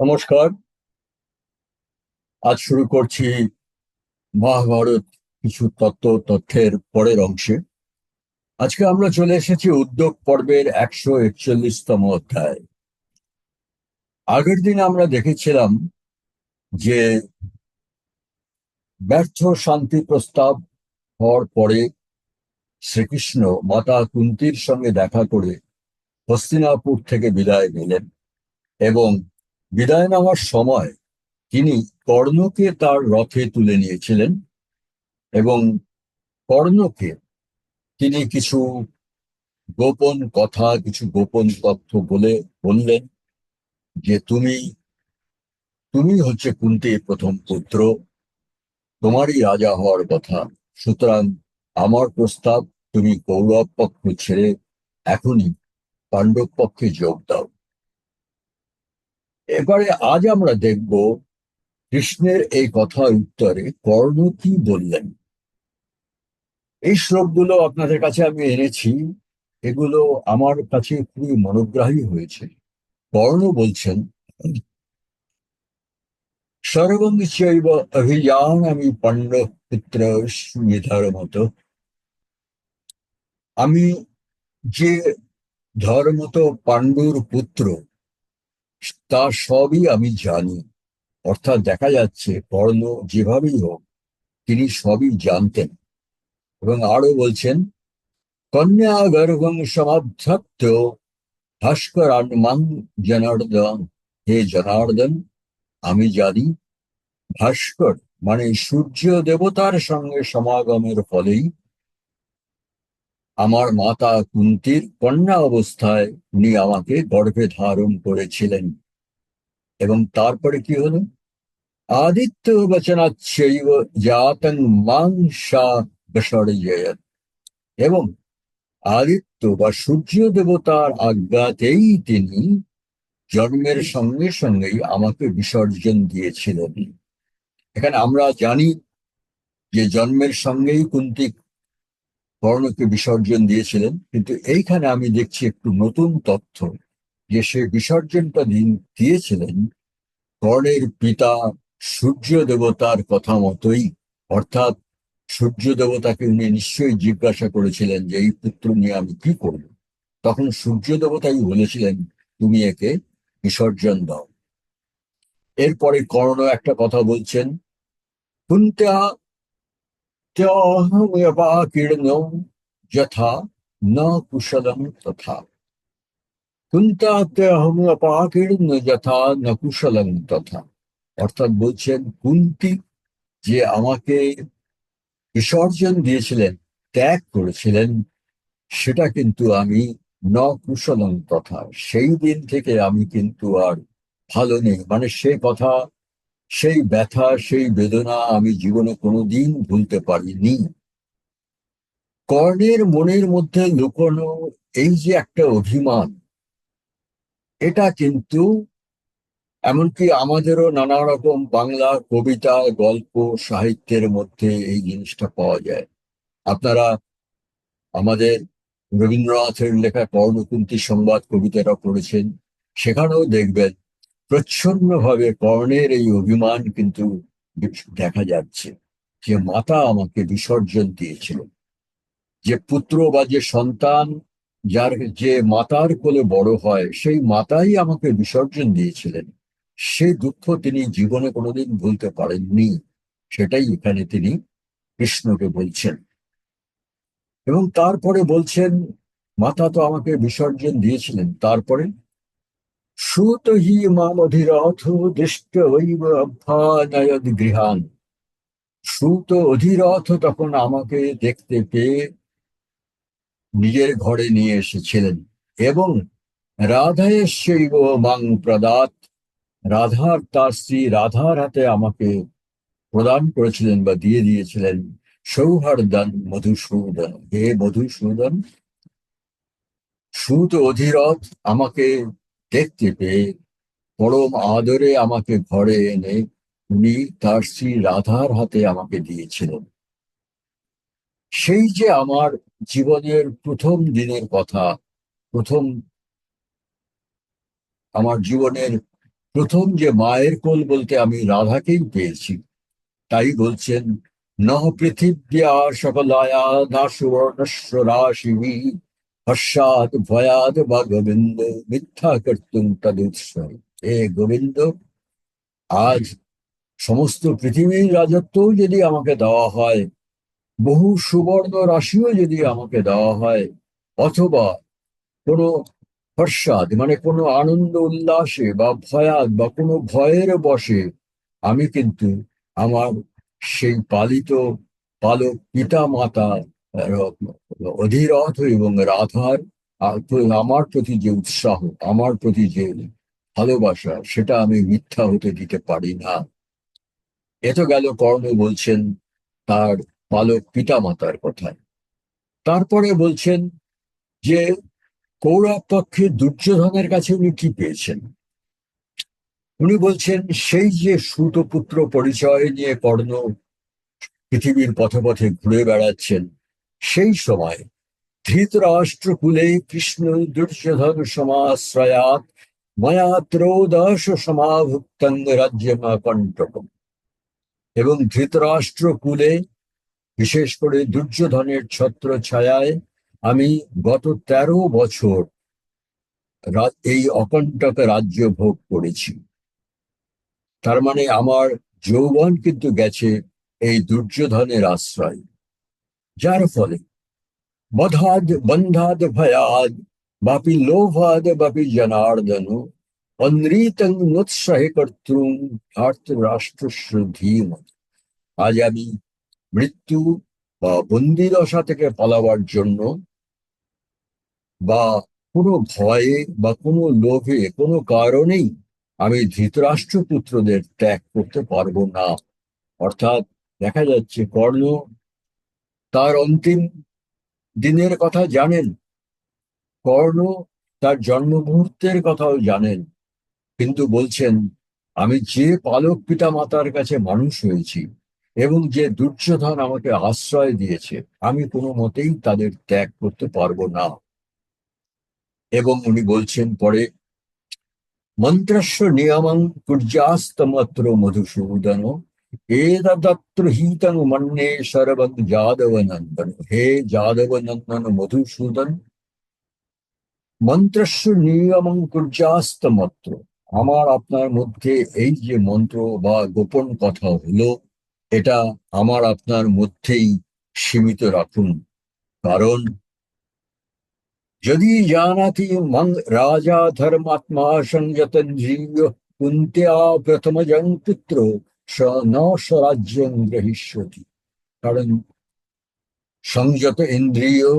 নমস্কার। আজ শুরু করছি মহাভারত কিছু তত্ত্ব তথ্যের পরের অংশে। আজকে আমরা চলে এসেছি উদ্যোগ পর্বের একশো একচল্লিশতম অধ্যায়। আগের দিন আমরা দেখেছিলাম যে ব্যর্থ শান্তি প্রস্তাব হওয়ার পরে শ্রীকৃষ্ণ মাতা কুন্তির সঙ্গে দেখা করে হস্তিনাপুর থেকে বিদায় নিলেন এবং বিদায় নেওয়ার সময় তিনি কর্ণকে তার রথে তুলে নিয়েছিলেন এবং কর্ণকে তিনি কিছু গোপন কথা, কিছু গোপন তথ্য বলে বললেন যে, তুমি তুমি হচ্ছে কুন্তির প্রথম পুত্র। তোমারই রাজা হওয়ার কথা। সুতরাং আমার প্রস্তাব তুমি কৌরব পক্ষ ছেড়ে এখনই পাণ্ডব পক্ষে যোগ দাও। এবারে আজ আমরা দেখব কৃষ্ণের এই কথার উত্তরে কর্ণ কি বললেন। এই শ্লোকগুলো আপনাদের কাছে আমি এনেছি। এগুলো আমার কাছে খুবই মনোগ্রাহী হয়েছে। কর্ণ বলছেন সর্বং অভিযান আমি পাণ্ড পুত্র সুমিধার মতো। আমি যে ধর্মত পাণ্ডুর পুত্র তা সবই আমি জানি। অর্থাৎ দেখা যাচ্ছে কর্ণ যেভাবেই হোক, তিনি সবই জানতেন। এবং আরও বলছেন, কন্যা গর্ভং সমাধ্যক্ত ভাস্কর মান জনার্দন। হে জনার্দন, আমি জানি, ভাস্কর মানে সূর্য দেবতার সঙ্গে সমাগমের ফলেই আমার মাতা কুন্তির কন্যা অবস্থায় উনি আমাকে গর্ভে ধারণ করেছিলেন। এবং তারপরে কি হলো? আদিত্য বচনাচ্ছৈব জাতং মাংসা বিসর্জয়ত। এবং আদিত্য বা সূর্য দেবতার আজ্ঞাতেই তিনি জন্মের সঙ্গে সঙ্গেই আমাকে বিসর্জন দিয়েছিলেন। এখানে আমরা জানি যে জন্মের সঙ্গেই কুন্তি কর্ণকে বিসর্জন দিয়েছিলেন, কিন্তু এইখানে আমি দেখছি একটু নতুন তথ্য যে সে বিসর্জনটা দিন, দিয়েছিলেন কর্ণের পিতা সূর্য দেবতার কথা মতোই। অর্থাৎ সূর্য দেবতাকে উনি নিশ্চয়ই জিজ্ঞাসা করেছিলেন যে, এই পুত্র নিয়ে আমি কি করব? তখন সূর্য দেবতাই বলেছিলেন, তুমি একে বিসর্জন দাও। এরপরে কর্ণ একটা কথা বলছেন কুন্তা त्यहमयवाकीर्णो यथा न कुशलं तथा কুন্তাত্যহমপাকীর্ণ যথা ন কুশলং তথা অর্থাৎ বলছেন কুন্তি যে আমাকে বিসর্জন দিয়েছিলেন ত্যাগ করেছিলেন সেটা কিন্তু আমি ন কুশলং তথা সেই দিন থেকে আমি কিন্তু আর ভালো নেই মানে সেই কথা সেই ব্যথা, সেই বেদনা আমি জীবনে কোনোদিন ভুলতে পারিনি। কর্ণের মনের মধ্যে লুকোনো এই যে একটা অভিমান, এটা কিন্তু এমনকি আমাদেরও নানা রকম বাংলা কবিতা, গল্প, সাহিত্যের মধ্যে এই জিনিসটা পাওয়া যায়। আপনারা আমাদের রবীন্দ্রনাথের লেখা কর্ণকুন্তি সংবাদ কবিতাটা পড়েছেন, সেখানেও দেখবেন প্রচ্ছন্ন ভাবে কর্ণের এই অভিমান কিন্তু দেখা যাচ্ছে যে মাতা আমাকে বিসর্জন দিয়েছিল। যে পুত্র বা যে সন্তান যার যে মাতার কোলে বড় হয়, সেই মাতাই আমাকে বিসর্জন দিয়েছিলেন। সেই দুঃখ তিনি জীবনে কোনোদিন ভুলতে পারেননি, সেটাই এখানে তিনি কৃষ্ণকে বলছেন। এবং তারপরে বলছেন, মাতা তো আমাকে বিসর্জন দিয়েছিলেন, তারপরে? সুত হি মামধিরথ দৃষ্ট হইব অভ্যানয়দ গৃহান। সুত অধিরথ তখন আমাকে দেখতে পেয়ে নিজের ঘরে নিয়ে এসেছিলেন এবং রাধায় শৈব মাং প্রদাত, রাধার তার স্ত্রী রাধার হাতে আমাকে প্রদান করেছিলেন বা দিয়ে দিয়েছিলেন সৌহার্দন মধুসূদন। হে মধুসূদন, সুত অধিরথ আমাকে দেখতে পেয়ে পরম আদরে আমাকে ঘরে এনে উনি তার শ্রী রাধার হাতে আমাকে দিয়েছিলেন। সেই যে আমার জীবনের প্রথম দিনের কথা, প্রথম আমার জীবনের প্রথম যে মায়ের কোল বলতে আমি রাধাকেই পেয়েছি, তাই বলছেন নহ পৃথিব্যা সকলায়া না সুবর্ণস্ব রাশিবি হর্ষাদ ভয়াদ বা গোবিন্দ মিথ্যা কর্তুম তদুৎসব হে গোবিন্দ, আজ সমস্ত পৃথিবীর রাজত্ব যদি আমাকে দেওয়া হয়, বহু সুবর্ণ রাশিও যদি আমাকে দেওয়া হয়, অথবা কোনো হর্ষাদ মানে কোনো আনন্দ উল্লাসে বা ভয়াদ বা কোনো ভয়ের বসে আমি কিন্তু আমার সেই পালিত পালক পিতা মাতা অধীরথ এবং রাধার আমার প্রতি যে উৎসাহ আমার প্রতি যে ভালোবাসা সেটা আমি মিথ্যা হতে দিতে পারি না এ তো গেল কর্ণ বলছেন তার পালক পিতা মাতার কথা তারপরে বলছেন যে কৌরব পক্ষে দুর্যোধনের কাছে উনি কি পেয়েছেন উনি বলছেন সেই যে সুতপুত্র পরিচয় নিয়ে কর্ণ পৃথিবীর পথে পথে ঘুরে বেড়াচ্ছেন সেই সময় ধৃতরাষ্ট্র কুলে কৃষ্ণ দুর্যোধন সমাশ্রয়াত ময়া ত্রয়োদশ সমাভুক্তং রাজ্যম কণ্টকম। এবং ধৃতরাষ্ট্র কুলে বিশেষ করে দুর্যোধনের ছত্র ছায়ায় আমি গত তেরো বছর এই অকণ্টক রাজ্য ভোগ করেছি। তার মানে আমার যৌবন কিন্তু গেছে এই দুর্যোধনের আশ্রয়। যার ফলে বধাদ, বন্ধাদ, ভয়াদ, বাপি লোভাদ, বাপি জনার্দন, অনৃতং নোৎসাহে কর্তৃম রাষ্ট্র ধীমত আজ আমি মৃত্যু বা বন্দিদশা থেকে পালাবার জন্য বা কোনো ভয়ে বা কোনো লোভে কোনো কারণেই আমি ধৃতরাষ্ট্র পুত্রদের ত্যাগ করতে পারব না। অর্থাৎ দেখা যাচ্ছে কর্ণ তার অন্তিম দিনের কথা জানেন। কর্ণ তার জন্ম মুহূর্তের কথাও জানেন। কিন্তু বলছেন, আমি যে পালক পিতা মাতার কাছে মানুষ হয়েছি এবং যে দুর্যোধন আমাকে আশ্রয় দিয়েছে, আমি কোনো মতেই তাদের ত্যাগ করতে পারব না। এবং উনি বলছেন পরে, মন্ত্রস্য নিয়মং কুর্যাস্তমাত্র মধুসূদন সর্বং যাদব নন্দন হে যাদব নন্দন মধুসূদন মন্ত্রস্য নিয়মং কুর্যাস্তমাত্র আমার আপনার মধ্যে এই যে মন্ত্র বা গোপন কথা হলো, এটা আমার আপনার মধ্যেই সীমিত রাখুন। কারণ, যদি জানাতি মং রাজা ধর্মাত্মা সংযতঞ্জীয় কুন্ত্য়া প্রথমজং পুত্র ন গ্রহিষ্যতি। কারণ সংযত ইন্দ্রিয়,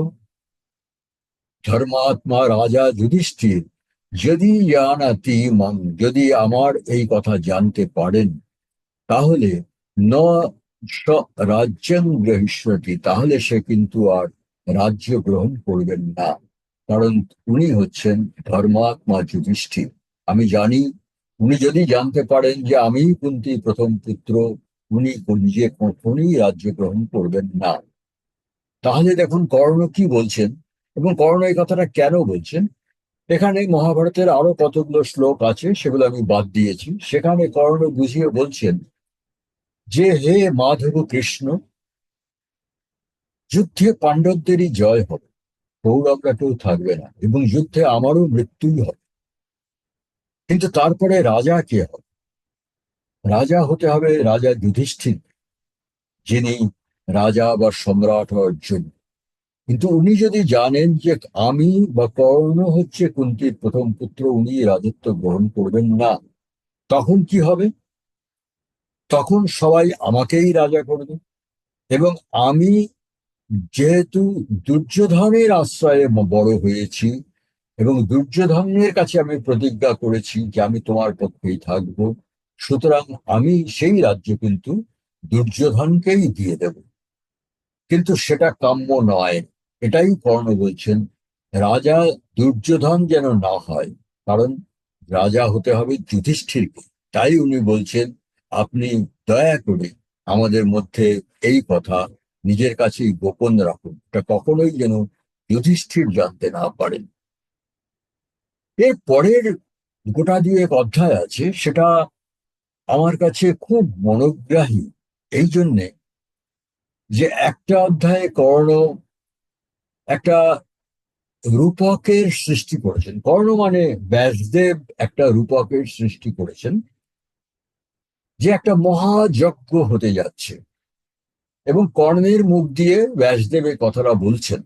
ধর্মাত্মা, রাজা, যুধিষ্ঠির, যদি জানাতি মং যদি আমার এই কথা জানতে পারেন, তাহলে ন রাজ্যং গ্রহিষ্যতি, তাহলে সে কিন্তু আর রাজ্য গ্রহণ করবেন না। কারণ উনি হচ্ছেন ধর্মাত্মা যুধিষ্ঠির। আমি জানি উনি যদি জানতে পারেন যে আমি কুন্তি প্রথম পুত্র, উনি নিজে কখনই রাজ্য গ্রহণ করবেন না। তাহলে দেখুন, কর্ণ কি বলছেন? এবং কর্ণ এই কথাটা কেন বলছেন? এখানে মহাভারতের আরও কতগুলো শ্লোক আছে, সেগুলো আমি বাদ দিয়েছি। সেখানে কর্ণ বুঝিয়ে বলছেন যে, হে মাধব কৃষ্ণ, যুদ্ধে পাণ্ডবদেরই জয় হবে কৌরবরা কেউ থাকবে না, এবং যুদ্ধে আমারও মৃত্যুই হবে। কিন্তু তারপরে রাজা কে হবে? রাজা হতে হবে রাজা যুধিষ্ঠির, যিনি রাজা বা সম্রাট হওয়ার জন্য। কিন্তু উনি যদি জানেন যে আমি বা কর্ণ হচ্ছে কুন্তির প্রথম পুত্র, উনি রাজত্ব গ্রহণ করবেন না, তখন কি হবে? তখন সবাই আমাকেই রাজা করবে। এবং আমি যেহেতু দুর্যোধনের আশ্রয়ে বড় হয়েছি এবং দুর্যোধনের কাছে আমি প্রতিজ্ঞা করেছি যে আমি তোমার পক্ষেই থাকব। সুতরাং আমি সেই রাজ্য কিন্তু দুর্যোধনকেই দিয়ে দেব। কিন্তু সেটা কাম্য নয়। এটাই কর্ণ বলছেন, রাজা দুর্যোধন যেন না হয়, কারণ রাজা হতে হবে যুধিষ্ঠিরকে। তাই উনি বলছেন, আপনি দয়া করে আমাদের মধ্যে এই কথা নিজের কাছেই গোপন রাখুন। এটা কখনোই যেন যুধিষ্ঠির জানতে না পারেন। এর পরের গোটা দুয়েক অধ্যায় আছে, সেটা আমার কাছে খুব মনোগ্রাহী। এই জন্যে যে একটা অধ্যায়ে কর্ণ একটা রূপকের সৃষ্টি করেছেন। কর্ণ মানে ব্যাসদেব একটা রূপকের সৃষ্টি করেছেন, যে একটা মহাযজ্ঞ হতে যাচ্ছে। এবং কর্ণের মুখ দিয়ে ব্যাসদেব ব্যাসদেবের কথাটা বলছেন।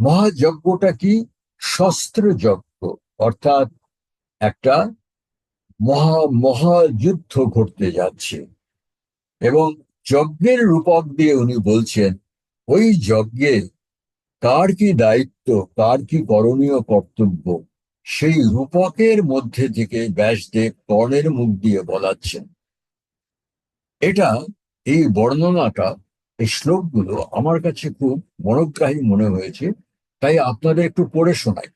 মহাযজ্ঞটা কি? শস্ত্র যজ্ঞ অর্থাৎ একটা মহা, মহাযুদ্ধ ঘটতে যাচ্ছে। এবং যজ্ঞের রূপক দিয়ে উনি বলছেন, ওই যজ্ঞে কার কি দায়িত্ব, কার কি করণীয় কর্তব্য, সেই রূপকের মধ্যে থেকে ব্যাসদেব কর্ণের মুখ দিয়ে বলাচ্ছেন। এটা, এই বর্ণনাটা, এই শ্লোকগুলো আমার কাছে খুব মনোগ্রাহী মনে হয়েছে। তাই আপনাদের একটু পড়ে শোনাই।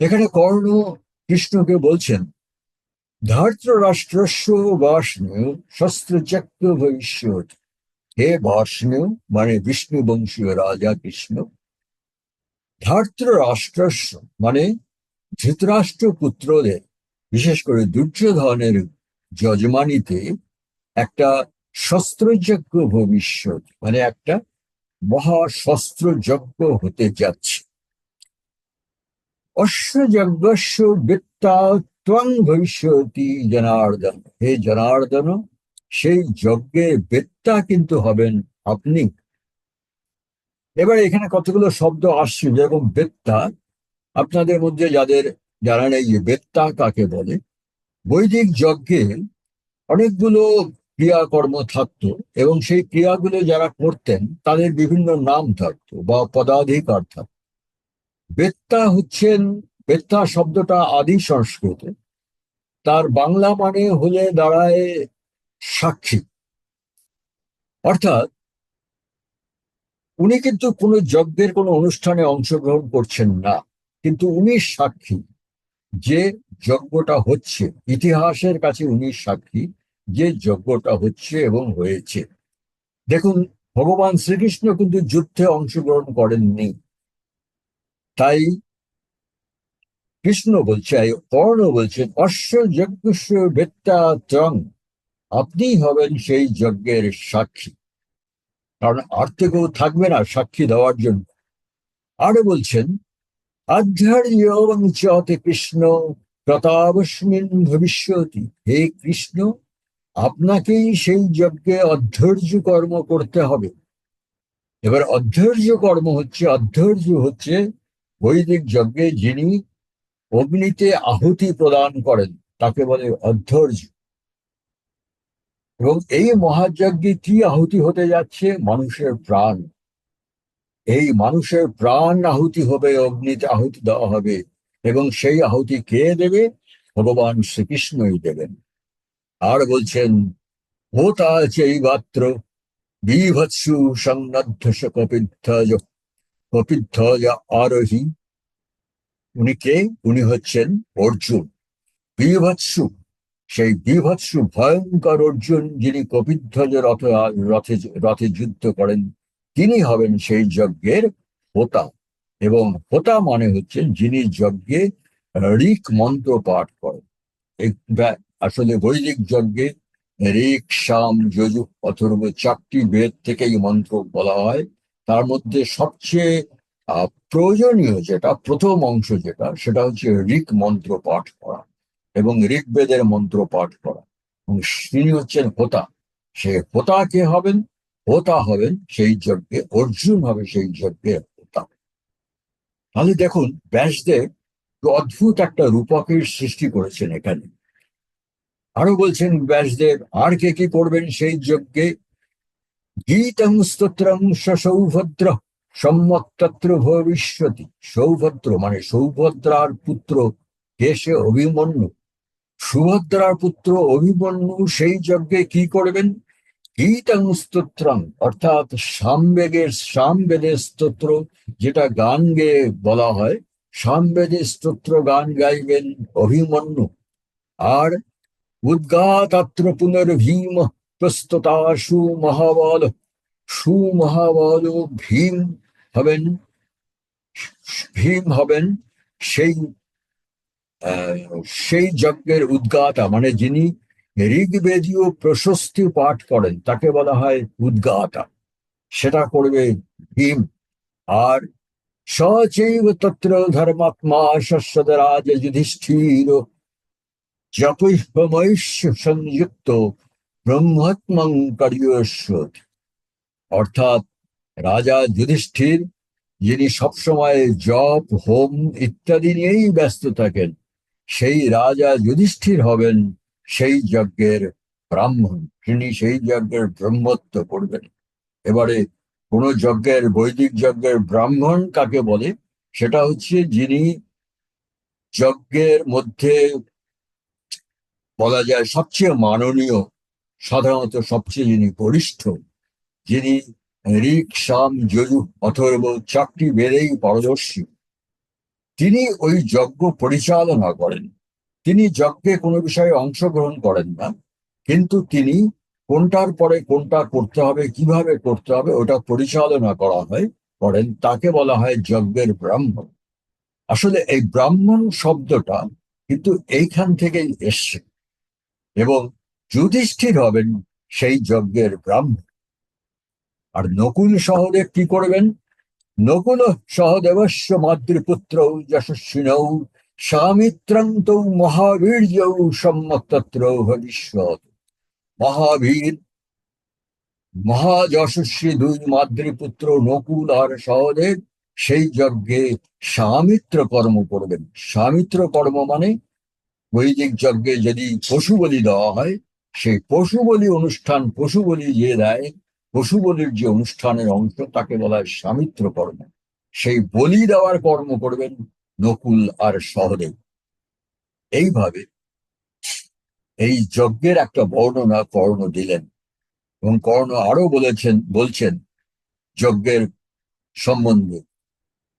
এখানে কর্ণ কৃষ্ণকে বলছেন, ধার্ত্র রাষ্ট্রস্য বাষ্ণীয় শস্ত্রচক্র ভবিষ্যৎ। হে বাষ্ণীয় মানে বিষ্ণু বংশীয় রাজা কৃষ্ণ। ধার্ত্র রাষ্ট্রস্য মানে ধৃতরাষ্ট্র পুত্রদের, বিশেষ করে দুর্যোধনের যজমানিতে একটা শস্ত্রযজ্ঞ ভবিষ্যৎ মানে একটা মহাশস্ত্রযজ্ঞ হতে যাচ্ছে। অশ্বযজ্ঞস্য বিত্তা ত্বং ভবিষ্যতি জনার্দন। হে জনার্দন, সেই যজ্ঞের বেত্তা কিন্তু হবেন আপনি। এবার এখানে কতগুলো শব্দ আসছে, যেরকম বেত্তা, আপনাদের মধ্যে যাদের জানা নেই বেত্তা কাকে বলে, বৈদিক যজ্ঞে অনেকগুলো ক্রিয়াকর্ম থাকতো এবং সেই ক্রিয়াগুলো যারা করতেন, তাদের বিভিন্ন নাম থাকতো বা পদাধিকার থাকতো। বেত্তা হচ্ছেন, বেত্তা শব্দটা আদি সংস্কৃত। তার বাংলা মানে হলে দাঁড়ায় সাক্ষী। অর্থাৎ উনি কিন্তু কোনো যজ্ঞের কোনো অনুষ্ঠানে অংশগ্রহণ করছেন না, কিন্তু উনি সাক্ষী। যে যজ্ঞটা হচ্ছে, ইতিহাসের কাছে উনি সাক্ষী। যে যজ্ঞটা হচ্ছে এবং হয়েছে। দেখুন, ভগবান শ্রীকৃষ্ণ কিন্তু যুদ্ধে অংশগ্রহণ করেননি। তাই কৃষ্ণ বলছে কর্ণ বলছেন অশ্ব যজ্ঞ বেত্তা ত্রং আপনি হবেন সেই যজ্ঞের সাক্ষী। কারণ আর তো কেউ থাকবে না সাক্ষী দেওয়ার জন্য। আরও বলছেন আধ্যার্যতে কৃষ্ণ, প্রতাপস্মিন ভবিষ্যতি। হে কৃষ্ণ আপনাকেই সেই যজ্ঞে অধৈর্য কর্ম করতে হবে। এবার অধৈর্য কর্ম হচ্ছে অধৈর্য হচ্ছে বৈদিক যজ্ঞে যিনি অগ্নিতে আহুতি প্রদান করেন, তাকে বলে অধৈর্য এবং এই মহাযজ্ঞে কি আহুতি হতে যাচ্ছে? মানুষের প্রাণ। এই মানুষের প্রাণ আহুতি হবে, অগ্নিতে আহুতি দেওয়া হবে। এবং সেই আহুতি কে দেবে? ভগবান শ্রীকৃষ্ণই দেবেন। আর বলছেন হোতা চৈবাত্র বিভৎসু সংনদ্ধ কপিদ্ধজ কপিদ্ধজ আরোহী। উনি কে? উনি হচ্ছেন অর্জুন। বিভৎসু, সেই বিভৎসু ভয়ঙ্কর অর্জুন যিনি কপিধ্বজ রথ, রথে রথে যুদ্ধ করেন, তিনি হবেন সেই যজ্ঞের হোতা। এবং হোতা মানে হচ্ছেন যিনি যজ্ঞে ঋক মন্ত্র পাঠ করেন। আসলে বৈদিক যজ্ঞে ঋক শাম যজু অথর্ব চারটি বেদ থেকে এই মন্ত্র বলা হয়। তার মধ্যে সবচেয়ে প্রয়োজনীয় যেটা, প্রথম অংশ যেটা, সেটা হচ্ছে ঋক মন্ত্র পাঠ করা এবং ঋগ্বেদের মন্ত্র পাঠ করা। এবং তিনি হচ্ছেন হোতা। সে হোতা কে হবেন? হোতা হবেন সেই যজ্ঞে, অর্জুন হবে সেই যজ্ঞের হোতা। তাহলে দেখুন, ব্যাসদেব অদ্ভুত একটা রূপকের সৃষ্টি করেছেন এখানে। বলছেন ব্যাসদেব, আর কে কি করবেন সেই যজ্ঞে? গীতং স্তোত্রং সৌভদ্র সম্যক্তত্র ভবিষ্যতি। সৌভদ্র মানে সৌভদ্রার পুত্র কে সে অভিমন্যু? সুভদ্রার পুত্র অভিমন্যু সেই যজ্ঞে কি করবেন? গীতং স্তোত্রং, অর্থাৎ সামবেগের সামবেদের স্তোত্র, যেটা গান গেয়ে বলা হয়, সামবেদের স্তোত্র গান গাইবেন অভিমন্যু। আর উদ্গাতাত্র পুনর্ভীম প্রস্তুতা সুমহাবল। সুমহাবল ভীম হবেন ভীম হবেন সেই সেই যজ্ঞের উদ্গাতা মানে যিনি ঋগ্বেদীয় প্রশস্তি পাঠ করেন, তাকে বলা হয় উদ্গাতা। সেটা করবে ভীম। আর সচৈব তত্র ধর্মাত্মা শস্যদরাজ যুধিষ্ঠির সংযুক্ত ব্রহ্মাত্মং কার্যস্বত অর্থাৎ রাজা যুধিষ্ঠির যিনি সবসময় জপ, হোম ইত্যাদি নিয়েই ব্যস্ত থাকেন, সেই রাজা যুধিষ্ঠির হবেন, সেই যজ্ঞের ব্রাহ্মণ তিনি সেই যজ্ঞের ব্রহ্মত্ব করবেন। এবারে কোন যজ্ঞের, বৈদিক যজ্ঞের ব্রাহ্মণ কাকে বলে? সেটা হচ্ছে যিনি যজ্ঞের মধ্যে বলা যায় সবচেয়ে মাননীয়, সাধারণত সবচেয়ে যিনি বরিষ্ঠ, যিনি ঋক সাম যজু অথর্ব চারটি বেড়েই পারদর্শী। তিনি ওই যজ্ঞ পরিচালনা করেন। তিনি যজ্ঞে কোনো বিষয়ে অংশগ্রহণ করেন না, কিন্তু তিনি কোনটার পরে কোনটা করতে হবে, কীভাবে করতে হবে, ওটা পরিচালনা করা হয়, করেন, তাকে বলা হয় যজ্ঞের ব্রাহ্মণ। আসলে এই ব্রাহ্মণ শব্দটা কিন্তু এইখান থেকেই এসছে। যুধিষ্ঠির হবেন সেই যজ্ঞের ব্রাহ্মণ। আর নকুল সহদেব কি করবেন? নকুল সহদেবস্য মাতৃপুত্র যশস্বিনৌ স্বামিত্রং তৌ মহাবীর্য সম্যক তত্র ভবিষ্যৎ মহাবীর, মহাযশস্বী দুই মাতৃপুত্র নকুল আর সহদেব সেই যজ্ঞে স্বামিত্র কর্ম করবেন। স্বামিত্র কর্ম মানে বৈদিক যজ্ঞে যদি পশু বলি দেওয়া হয়, সেই পশু বলি অনুষ্ঠান পশু বলি যে দেয় পশু বলির যে অনুষ্ঠানের অংশ তাকে বলা হয় স্বামিত্র কর্ম। সেই বলি দেওয়ার কর্ম করবেন নকুল আর সহদেব। এইভাবে এই যজ্ঞের একটা বর্ণনা কর্ণ দিলেন এবং কর্ণ আরও বলেছেন, বলছেন যজ্ঞের সম্বন্ধে,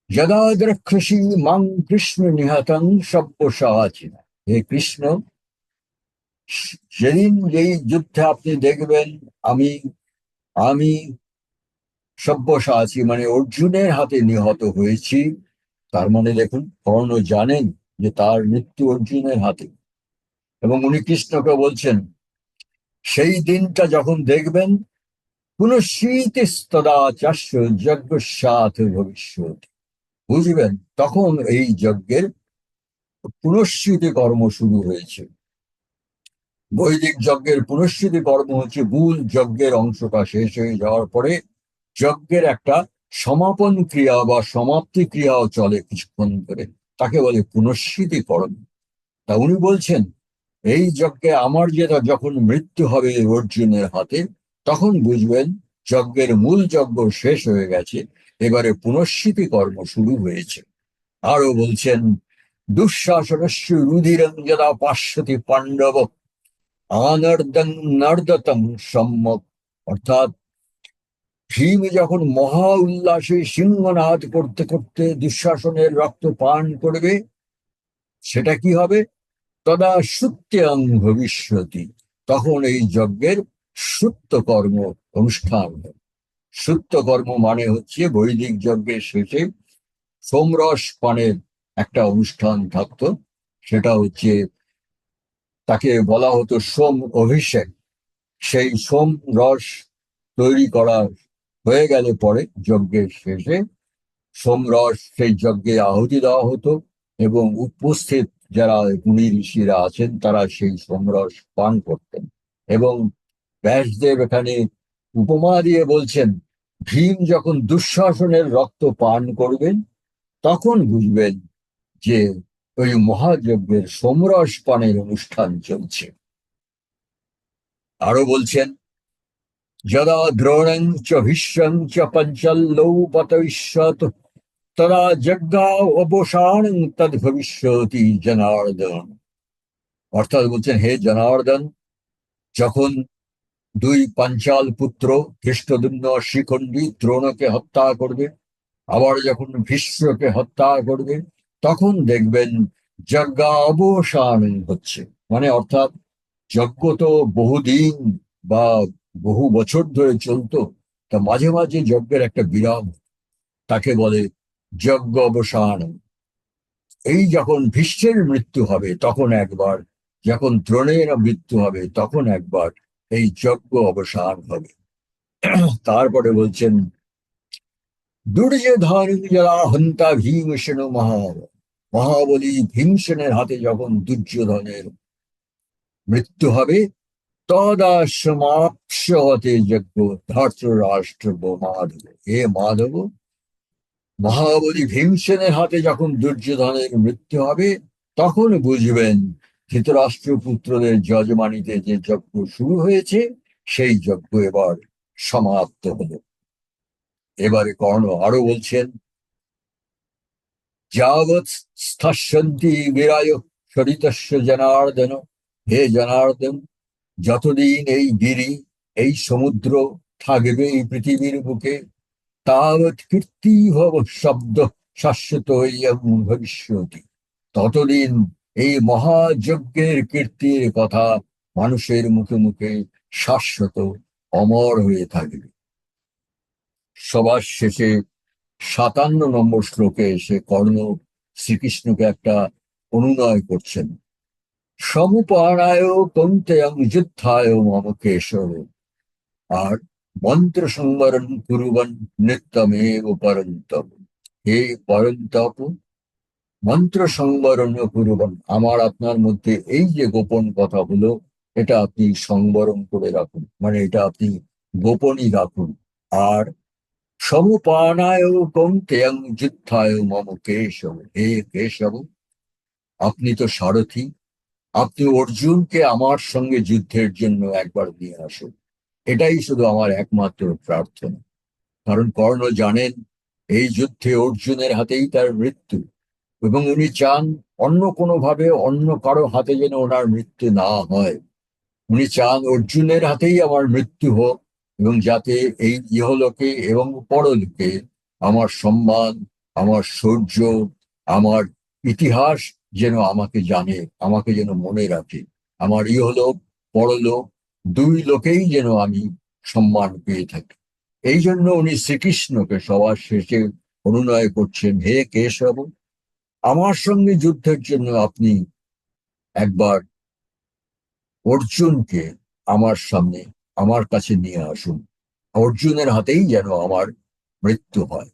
যদা দ্রক্ষসী মাং কৃষ্ণ নিহতং সব্যসাচিনা হে কৃষ্ণ, যেদিন যেই যুদ্ধে আপনি দেখবেন, আমি আমি সব্যসাচী মানে অর্জুনের হাতে নিহত হয়েছি, তার মানে দেখুন, কর্ণ জানেন যে তার মৃত্যু অর্জুনের হাতে। এবং উনি কৃষ্ণকে বলছেন, সেই দিনটা যখন দেখবেন কোন চাষ্য যজ্ঞ সাথ ভবিষ্যৎ। বুঝবেন, তখন এই যজ্ঞের পুনঃস্মৃতি কর্ম শুরু হয়েছে। বৈদিক যজ্ঞের পুনঃস্মৃতি কর্ম হচ্ছে মূল যজ্ঞের অংশটা শেষ হয়ে যাওয়ার পরে যজ্ঞের একটা সমাপন ক্রিয়া বা সমাপ্তি ক্রিয়াও চলে কিছুক্ষণ ধরে। তাকে বলে পুনঃস্মৃতি কর্ম। তা উনি বলছেন, এই যজ্ঞে আমার যেটা যখন মৃত্যু হবে অর্জুনের হাতে, তখন বুঝবেন যজ্ঞের মূল যজ্ঞ শেষ হয়ে গেছে, এবারে পুনঃস্মৃতি কর্ম শুরু হয়েছে। আরও বলছেন দুঃশাসনস্য রুধিরং যদা পাশ্বতি পাণ্ডব। আনর্দং নর্দতং সম্যক অর্থাৎ ভীম যখন মহা উল্লাসে সিংহনাদ করতে করতে দুঃশাসনের রক্ত পান করবে, সেটা কি হবে? তদা সুত্যং ভবিষ্যতি। তখন এই যজ্ঞের সুত্য কর্ম অনুষ্ঠান হবে। কর্ম মানে হচ্ছে বৈদিক যজ্ঞের শেষে সোমরস পানের একটা অনুষ্ঠান থাকতো, সেটা হচ্ছে তাকে বলা হতো সোম অভিষেক। সেই সোম রস তৈরি করা হয়ে গেলে পরে যজ্ঞের শেষে সোমরস সেই যজ্ঞে আহুতি দেওয়া হতো এবং উপস্থিত যারা মুনি ঋষিরা আছেন, তারা সেই সোমরস পান করতেন। এবং ব্যাসদেব এখানে উপমা দিয়ে বলছেন, ভীম যখন দুঃশাসনের রক্ত পান করবেন, তখন বুঝবেন যে ওই মহাযজ্ঞের সোমরস পানের অনুষ্ঠান চলছে। আরও বলছেন, যদা দ্রোণং চ ভীষ্মং চ পঞ্চল্লৌ তদা যজ্ঞা অবসান তদ ভবিষ্যতি জনার্দন। অর্থাৎ বলছেন, হে জনার্দন, যখন দুই পাঞ্চাল পুত্র ধৃষ্টদুম্ন শিখণ্ডী দ্রোণকে হত্যা করবে, আবার যখন ভীষ্মকে হত্যা করবে তখন দেখবেন যজ্ঞ অবসান হচ্ছে। মানে অর্থাৎ যজ্ঞ তো বহুদিন বা বহু বছর ধরে চলতো, তা মাঝে মাঝে যজ্ঞের একটা বিরাম তাকে বলে যজ্ঞ অবসান। এই যখন ভীষ্মের মৃত্যু হবে, তখন একবার, যখন দ্রোণের মৃত্যু হবে, তখন একবার এই যজ্ঞ অবসান হবে। তারপরে বলছেন দুর্যোধন যারা হন্তা ভীমসেন মহা মহাবলী ভীমসেনের হাতে যখন দুর্যোধনের মৃত্যু হবে তদা সমাপ্স হতে যজ্ঞ ধর্তরাষ্ট্র মাধব হে মাধব, মহাবলী ভীমসেনের হাতে যখন দুর্যোধনের মৃত্যু হবে, তখন বুঝবেন ধৃতরাষ্ট্র পুত্রদের যজমানিতে যে যজ্ঞ শুরু হয়েছে, সেই যজ্ঞ এবার সমাপ্ত হলো। এবারে কর্ণ আরও বলছেন, যাবৎ স্থস্যন্তি বিরায় সরিতস্য জনার্দন। হে জনার্দন, যতদিন এই গিরি, এই সমুদ্র থাকবে এই পৃথিবীর বুকে, তাবৎ কীর্তি ভব শব্দ শাশ্বত এবং ভবিষ্যতি। ততদিন এই মহাযজ্ঞের কীর্তির কথা মানুষের মুখে মুখে শাশ্বত অমর হয়ে থাকবে। সবার শেষে সাতান্ন নম্বর শ্লোকে এসে কর্ণ শ্রীকৃষ্ণকে একটা অনুনয় করছেন। সমুপানায় কন্তেয়ং যুদ্ধায় মম কেশব আর মন্ত্র সংবরণ কুরুবন নিত্যমেব পরন্তপ। হে পরন্তপ, মন্ত্র সংবরণ কুরুবন, আমার আপনার মধ্যে এই যে গোপন কথা হলো এটা আপনি সংবরণ করে রাখুন। মানে এটা আপনি গোপনই রাখুন। আর সমুপানায় কৌন্তেয়ং যুদ্ধায় মম কেশব। হে কেশব, আপনি তো সারথি। আপনি অর্জুনকে আমার সঙ্গে যুদ্ধের জন্য একবার নিয়ে আসুন। এটাই শুধু আমার একমাত্র প্রার্থনা। কারণ কর্ণ জানেন, এই যুদ্ধে অর্জুনের হাতেই তার মৃত্যু। এবং উনি চান অন্য কোনো ভাবে অন্য কারও হাতে যেন ওনার মৃত্যু না হয়। উনি চান অর্জুনের হাতেই আমার মৃত্যু হোক। এবং যাতে এই ইহলোকে এবং পরলোকে আমার সম্মান, আমার শৌর্য আমার ইতিহাস যেন আমাকে জানে, আমাকে যেন মনে রাখে। আমার ইহলোক, পরলোক দুই লোকেই যেন আমি সম্মান পেয়ে থাকি। এই জন্য উনি শ্রীকৃষ্ণকে সবার শেষে অনুনয় করছেন, হে কেশব, আমার সঙ্গে যুদ্ধের জন্য আপনি একবার অর্জুনকে আমার সামনে আমার কাছে নিয়ে আসুন। অর্জুনের হাতেই যেন আমার মৃত্যু হয়।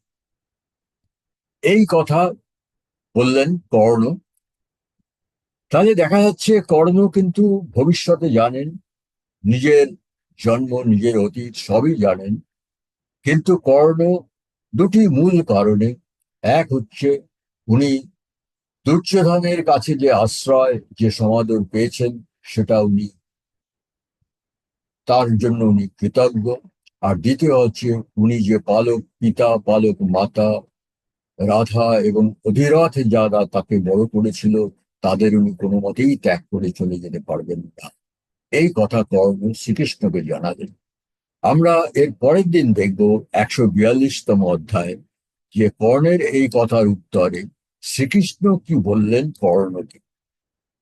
এই কথা বললেন কর্ণ। তাহলে দেখা যাচ্ছে কর্ণ কিন্তু ভবিষ্যতে জানেন, নিজের জন্ম, নিজের অতীত সবই জানেন। কিন্তু কর্ণ দুটি মূল কারণে, এক হচ্ছে উনি দুর্যোধনের কাছে যে আশ্রয়, যে সমাদর পেয়েছেন, সেটা উনি তার জন্য উনি কৃতজ্ঞ। আর দ্বিতীয় হচ্ছে উনি যে পালক পিতা পালক মাতা, রাধা এবং অধিরথ যারা তাকে বড় করেছিল, তাদের উনি কোনো মতেই ত্যাগ করে চলে যেতে পারবেন না। এই কথা কর্ণ শ্রীকৃষ্ণকে জানালেন। আমরা এর পরের দিন দেখব একশো বিয়াল্লিশতম অধ্যায় যে কর্ণের এই কথার উত্তরে শ্রীকৃষ্ণ কি বললেন কর্ণকে।